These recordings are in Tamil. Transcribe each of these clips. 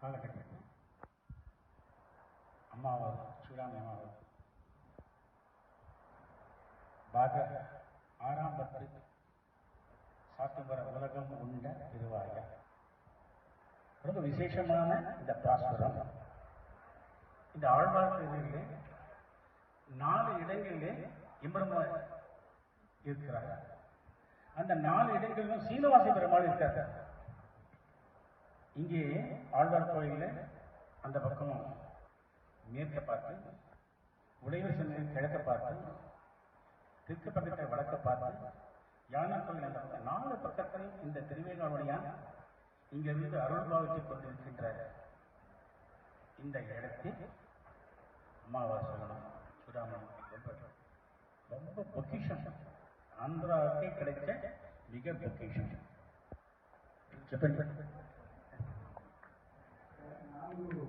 காலகட்டத்தில் அம்மாவது சூடாமி அம்மாவது பாக ஆறாம் சாத்தம்பர உலகம் உண்ட திருவாய ரொம்ப விசேஷமான இந்த பாசுரம். இந்த ஆழ்வார்த்தங்களிலே நாலு இடங்களிலே இம்பரமாக இருக்கிறார்கள் அந்த நாலு இடங்களிலும் சீனவாசி பெருமாள் இருக்கிறார்கள் இங்கே ஆழ்வார் கோயிலில் அந்த பக்கம் மேற்க பார்த்து உடைவர் சென்னையில் கிழக்க பார்த்து தெற்கு பக்கத்தை வடக்க பார்த்து யானை கோயில் அந்த பக்கம் நாலு பக்கத்தில் இந்த திருவேங்காவடியான் இங்கிருந்து அருள் பாவித்துக் கொண்டிருக்கின்ற இந்த இடத்தில் அமாவாசனம் சுடாமணி ரொம்ப ரொம்ப பொக்கிஷம். ஆந்திராவுக்கு கிடைச்ச மிக பொக்கிஷம். గురువులు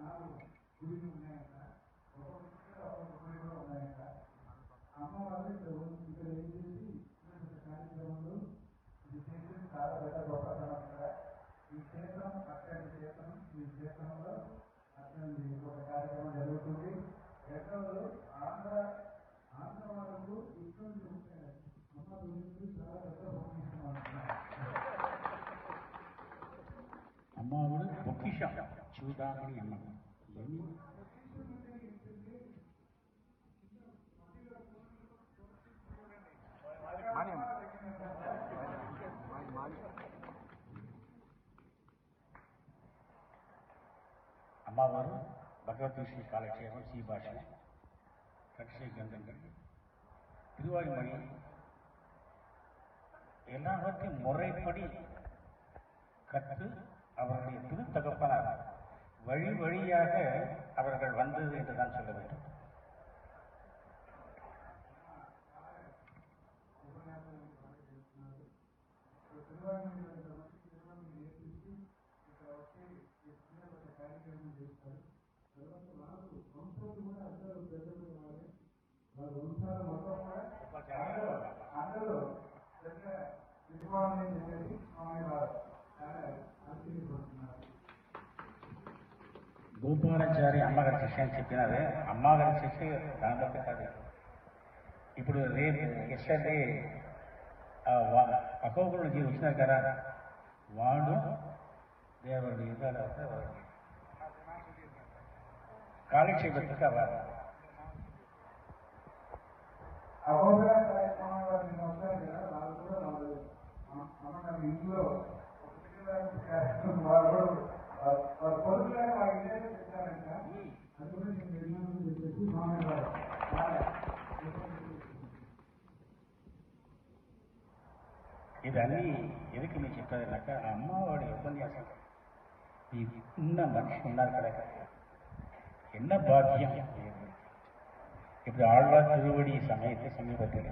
నాలుగు గురువులు ఉన్నాయంట. ఒక్కొక్క గురువులు కూడా ఉన్నాయంట. అమ్మవారు ఇక్కడ ఇక్కడ ఏం చేసి కార్యక్రమంలో ఇది చేసిన చాలా పెద్ద గొప్ప సంస్థ ఈ క్షేత్రం అక్కడి క్షేత్రం. ఈ క్షేత్రంలో అతని ఒక కార్యక్రమం జరుగుతుంది. రెండవది అమ్మవాడు పొకిషం చూడామణి అమ్మ ఏమి అమ్మవారు భగవత్ శ్రీ కాలక్షేపం శ్రీ భాష கட்சி கந்தங்கள் திருவாய்மொழி எல்லாவற்றையும் முறைப்படி கற்று அவருடைய திருத்தகப்பனார் வழி வழியாக அவர்கள் வந்தது என்றுதான் சொல்ல வேண்டும் వారి వంశాలు మొత్తం కూడా అందరూ అందరూ పెద్ద విద్వాన్ని చెప్పేసి స్వామి వారు భూపాలాచారి అమ్మగారి శిష్య అని చెప్పినారే అమ్మగారి శిష్యు దాని బట్టి కాదు. ఇప్పుడు రేపు ఎస్టర్డే అకోకుడు జీవి వచ్చినారు కదా వాడు దేవుడి యుగాలు పెట్టి కావాలి ఇంట్లో ఇదన్నీ ఎదుకు మీకు చెప్పేదన్నాక ఆ అమ్మవాడి ఉపన్యాసం ఈ ఉన్న మనిషి ఉన్నారు కదా என்ன பாக்கியம் இப்படி ஆழ்வார் திருவடி சமயத்தை சமீபத்தில்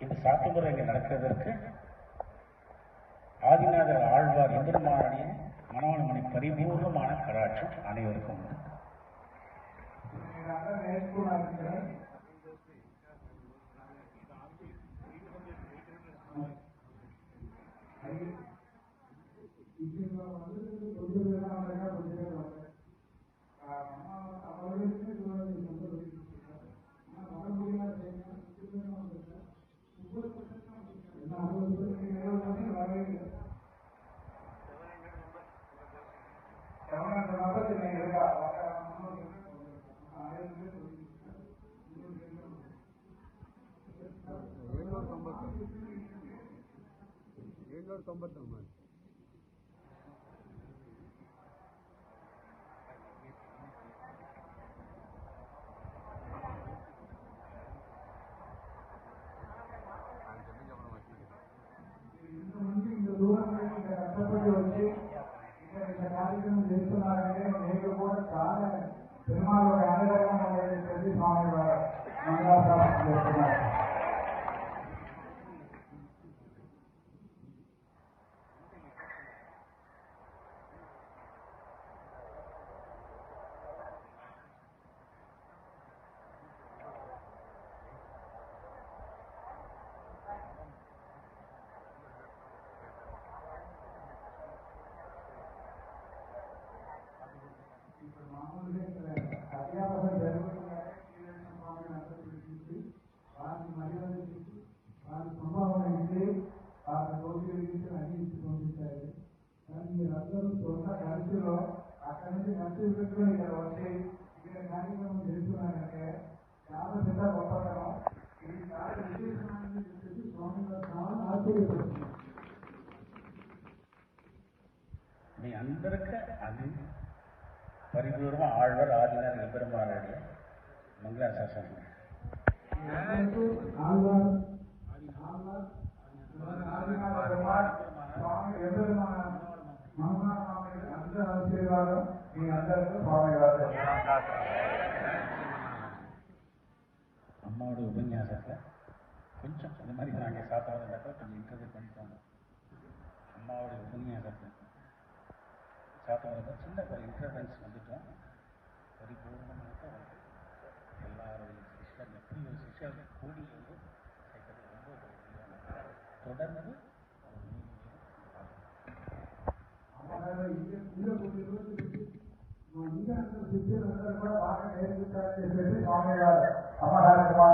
இந்த சாத்துமுறை இங்கே நடக்கிறதற்கு ஆதிநாதர் ஆழ்வார் எம்பெருமானுடைய மனோன்மணி பரிபூர்ணமான கலாச்சாரம் அனைவருக்கும் உண்டு. Lord Kombat Rahman. కార్యక్రమం చేస్తున్నారంటే నేను కూడా చాలా సినిమాలో అనేక మంది స్వామి గారు చేస్తున్నారు నుంచి మీ అందరికీ అది பரிபூர்ணமாக ஆழ்வர் ஆதிநாதன் பெருமானாருடைய மங்களாசாசனம் ஆழ்வார் அம்மாவோட உபன்யாசத்தை கொஞ்சம் இந்த மாதிரி நாங்கள் சாப்பாடு இருந்தாக்க கொஞ்சம் இன்டர்வியூ பண்ணிட்டாங்க அம்மாவோட உபன்யாசத்தை சாப்பாடு சின்ன ஒரு இன்டர்வென்ஸ் வந்துட்டோம். பரிபூர்ணமாக எல்லாரும் சிஷ்யர் எப்படி ஒரு சிஷ்யர் கூடி வந்து தொடர்ந்து ஒரு